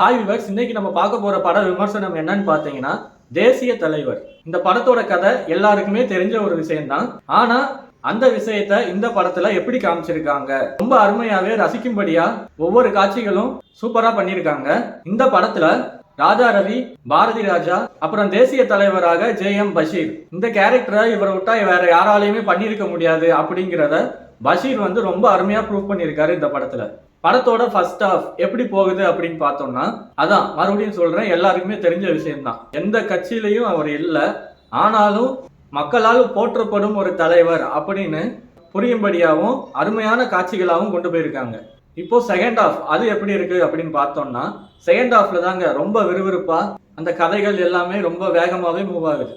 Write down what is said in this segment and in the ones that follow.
Hi viewers இன்னைக்கு நம்ம பார்க்க போற பட விமர்சனம் என்னன்னு பார்த்தீங்கன்னா தேசிய தலைவர். இந்த படத்தோட கதை எல்லாருக்குமே தெரிஞ்ச ஒரு விஷயம்தான். ஆனா அந்த விஷயத்த இந்த படத்துல எப்படி காமிச்சிருக்காங்க? ரொம்ப அருமையாவே ரசிக்கும்படியா ஒவ்வொரு காட்சிகளும் சூப்பரா பண்ணியிருக்காங்க இந்த படத்துல ராஜா ரவி பாரதி ராஜா அப்புறம் தேசிய தலைவராக ஜே எம் பஷீர். இந்த கேரக்டரை இவரை விட்டா வேற யாராலையுமே பண்ணியிருக்க முடியாது அப்படிங்கிறத பஷீர் வந்து ரொம்ப அருமையா ப்ரூவ் பண்ணியிருக்காரு இந்த படத்துல. படத்தோட ஃபர்ஸ்ட் ஹாஃப் எப்படி போகுது அப்படின்னு பார்த்தோம்னா அதான் மறுபடியும் சொல்றேன் எல்லாருக்குமே தெரிஞ்ச விஷயம்தான். எந்த கட்சியிலையும் அவர் இல்லை. ஆனாலும் மக்களால் போற்றப்படும் ஒரு தலைவர் அப்படின்னு புரியும்படியாகவும் அருமையான காட்சிகளாகவும் கொண்டு போயிருக்காங்க. இப்போ செகண்ட் ஆஃப் அது எப்படி இருக்கு அப்படின்னு பார்த்தோம்னா செகண்ட் ஆஃப்ல தாங்க ரொம்ப விறுவிறுப்பா அந்த கதைகள் எல்லாமே ரொம்ப வேகமாகவே மூவ் ஆகுது.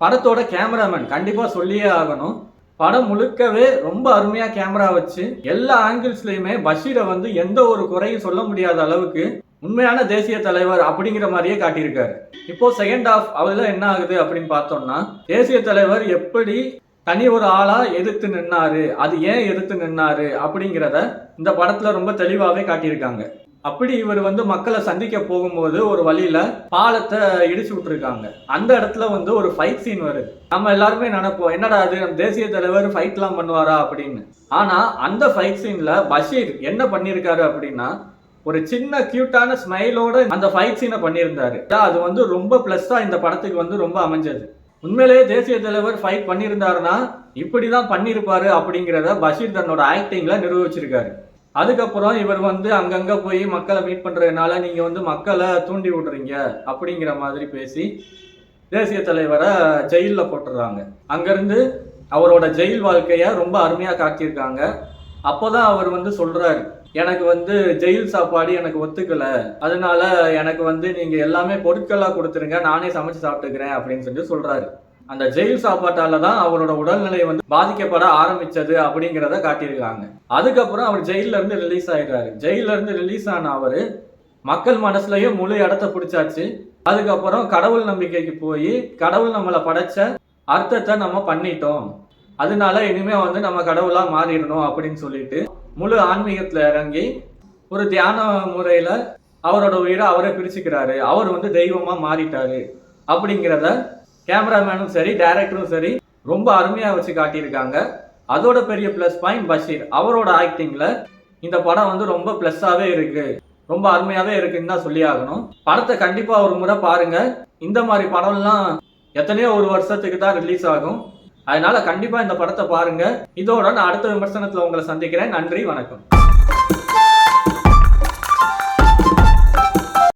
படத்தோட கேமராமேன் கண்டிப்பா சொல்லியே ஆகணும். படம் முழுக்கவே ரொம்ப அருமையா கேமரா வச்சு எல்லா ஆங்கிள்ஸ்லயுமே பஷீரை வந்து எந்த ஒரு குறையும் சொல்ல முடியாத அளவுக்கு உண்மையான தேசிய தலைவர் அப்படிங்கிற மாதிரியே காட்டியிருக்காரு. இப்போ செகண்ட் ஆஃப் அதுல என்ன ஆகுது அப்படின்னு பார்த்தோம்னா தேசிய தலைவர் எப்படி தனி ஒரு ஆளா எதிர்த்து நின்னாரு அது ஏன் எதிர்த்து நின்னாரு அப்படிங்கிறத இந்த படத்துல ரொம்ப தெளிவாவே காட்டியிருக்காங்க. அப்படி இவர் வந்து மக்களை சந்திக்க போகும்போது ஒரு வழியில பாலத்தை இடிச்சு விட்டுருக்காங்க. அந்த இடத்துல வந்து ஒரு ஃபைட் சீன் வருது. நம்ம எல்லாருமே நினைப்போம் என்னடா அது நம்ம தேசிய தலைவர் ஃபைட்லாம் பண்ணுவாரா அப்படின்னு. ஆனா அந்த ஃபைட் சீன்ல பஷீர் என்ன பண்ணியிருக்காரு அப்படின்னா ஒரு சின்ன கியூட்டான ஸ்மைலோட அந்த ஃபைட் சீனை பண்ணியிருந்தாரு. அது வந்து ரொம்ப பிளஸ்ஸா இந்த படத்துக்கு வந்து ரொம்ப அமைஞ்சது. உண்மையிலேயே தேசிய தலைவர் ஃபைட் பண்ணியிருந்தாருன்னா இப்படி தான் பண்ணியிருப்பாரு அப்படிங்கிறத பஷீர் தன்னோட ஆக்டிங்கில் நிரூபிச்சிருக்காரு. அதுக்கப்புறம் இவர் வந்து அங்கங்க போய் மக்களை மீட் பண்றதுனால நீங்க வந்து மக்களை தூண்டி விடுறீங்க அப்படிங்கிற மாதிரி பேசி தேசிய தலைவரை ஜெயிலில் போட்டுறாங்க. அங்கிருந்து அவரோட ஜெயில் வாழ்க்கையை ரொம்ப அருமையாக காட்டியிருக்காங்க. அப்போதான் அவர் வந்து சொல்றாரு எனக்கு வந்து ஜெயில் சாப்பாடு எனக்கு ஒத்துக்கல. அதனால எனக்கு வந்து நீங்க எல்லாமே பொருட்களாக கொடுத்துருங்க. நானே சமைச்சு சாப்பிட்டுக்கிறேன். அப்படின்னு சொல்லி சொல்றாரு. அந்த ஜெயில் சாப்பாட்டால தான் அவரோட உடல்நிலை வந்து பாதிக்கப்பட ஆரம்பிச்சது அப்படிங்கிறத காட்டியிருக்காங்க. அதுக்கப்புறம் அவர் ஜெயில இருந்து ரிலீஸ் ஆயிடுறாரு. ஜெயில இருந்து ரிலீஸ் ஆன அவரு மக்கள் மனசுலயும் முழு இடத்த பிடிச்சாச்சு. அதுக்கப்புறம் கடவுள் நம்பிக்கைக்கு போய் கடவுள் நம்மளை படைச்ச அர்த்தத்தை நம்ம பண்ணிட்டோம். அதனால இனிமே வந்து நம்ம கடவுளா மாறிடணும் அப்படின்னு சொல்லிட்டு முழு ஆன்மீகத்துல இறங்கி ஒரு தியான முறையில அவரோட உயிரை அவரே பிரிச்சுக்கிறாரு. அவர் வந்து தெய்வமா மாறிட்டாரு அப்படிங்கிறத கேமராமேனும் சரி டைரக்டரும் சரி ரொம்ப அருமையாக வச்சு காட்டியிருக்காங்க. அதோட பெரிய ப்ளஸ் பாயிண்ட் பஷீர் அவரோட ஆக்டிங்கில் இந்த படம் வந்து ரொம்ப ப்ளஸ்ஸாகவே இருக்குது ரொம்ப அருமையாகவே இருக்குன்னு தான் சொல்லி ஆகணும். படத்தை கண்டிப்பாக ஒரு முறை பாருங்க. இந்த மாதிரி படம்லாம் எத்தனையோ ஒரு வருஷத்துக்கு தான் ரிலீஸ் ஆகும். அதனால கண்டிப்பாக இந்த படத்தை பாருங்கள் இதோட நான் அடுத்த விமர்சனத்தில் உங்களை சந்திக்கிறேன். நன்றி வணக்கம்.